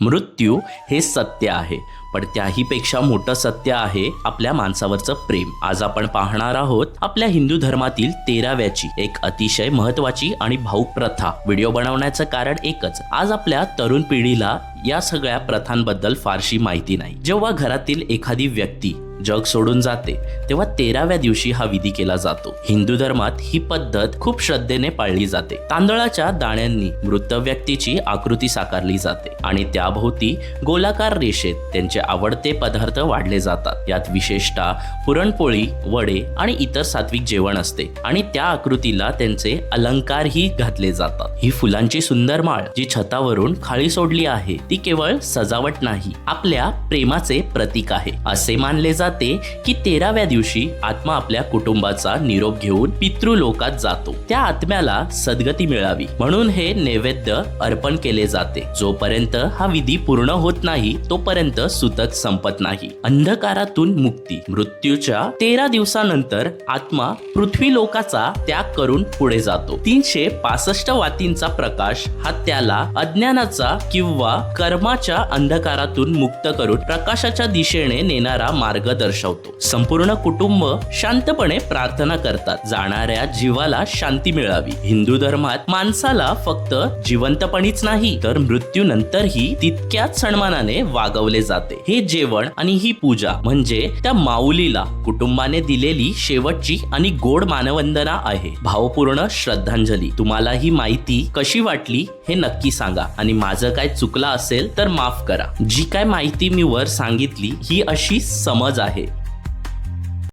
मृत्यू हे सत्य आहे. पण त्याहीपेक्षा मोठं सत्य आहे आपल्या माणसावरचं प्रेम. आज आपण पाहणार आहोत आपल्या हिंदू धर्मातील तेराव्याची एक अतिशय महत्वाची आणि भाऊक प्रथा. व्हिडिओ बनवण्याचं कारण एकच आज आपल्या तरुण पिढीला या सगळ्या प्रथांबद्दल फारशी माहिती नाही. जेव्हा घरातील एखादी व्यक्ती जग सोडून जाते तेव्हा तेराव्या दिवशी हा विधी केला जातो. हिंदू धर्मात ही पद्धत खूप श्रद्धेने पाळली जाते. तांदळाच्या दाण्यांनी मृत व्यक्तीची आकृती साकारली जाते आणि त्याभोवती गोलाकार रेषेत त्यांचे आवडते पदार्थ वाढले जातात. यात विशेषतः पुरणपोळी वडे आणि इतर सात्विक जेवण असते आणि त्या आकृतीला त्यांचे अलंकारही घातले जातात. ही फुलांची सुंदर माळ जी छतावरून खाली सोडली आहे ती केवळ सजावट नाही आपल्या प्रेमाचे प्रतीक आहे असे मानले जाते. की तेराव्या दिवशी आत्मा आपल्या कुटुंबाचा निरोप घेऊन पितृलोकात जातो. त्या आत्म्याला सद्गती मिळावी. म्हणून हे नैवेद्य अर्पण केले जाते. जोपर्यंत हा विधी पूर्ण होत नाही तोपर्यंत सुतक संपत नाही. अंधकारातून मुक्ती. मृत्यूच्या तेरा दिवसानंतर आत्मा पृथ्वी लोकाचा त्याग करून पुढे जातो. तीनशे पासष्ट वातींचा प्रकाश हा त्याला अज्ञानाचा किंवा कर्माच्या अंधकारातून मुक्त करून प्रकाशाच्या दिशेने नेणारा मार्ग दर्शवतो. संपूर्ण कुटुंब शांतपणे प्रार्थना करतात. जाणाऱ्या जीवाला शांती मिळावी. हिंदू धर्मात माणसाला फक्त जिवंतपणीच नाही तर मृत्यूनंतरही तितक्याच सन्मानाने वागवले जाते. हे जेवण आणि ही पूजा म्हणजे त्या माऊलीला कुटुंबाने दिलेली शेवटची आणि गोड मानवंदना आहे. भावपूर्ण श्रद्धांजली. तुम्हाला ही माहिती कशी वाटली हे नक्की सांगा. आणि माझं काय चुकलं असेल तर माफ करा. जी काय माहिती मी वर सांगितली ही अशी समज आहे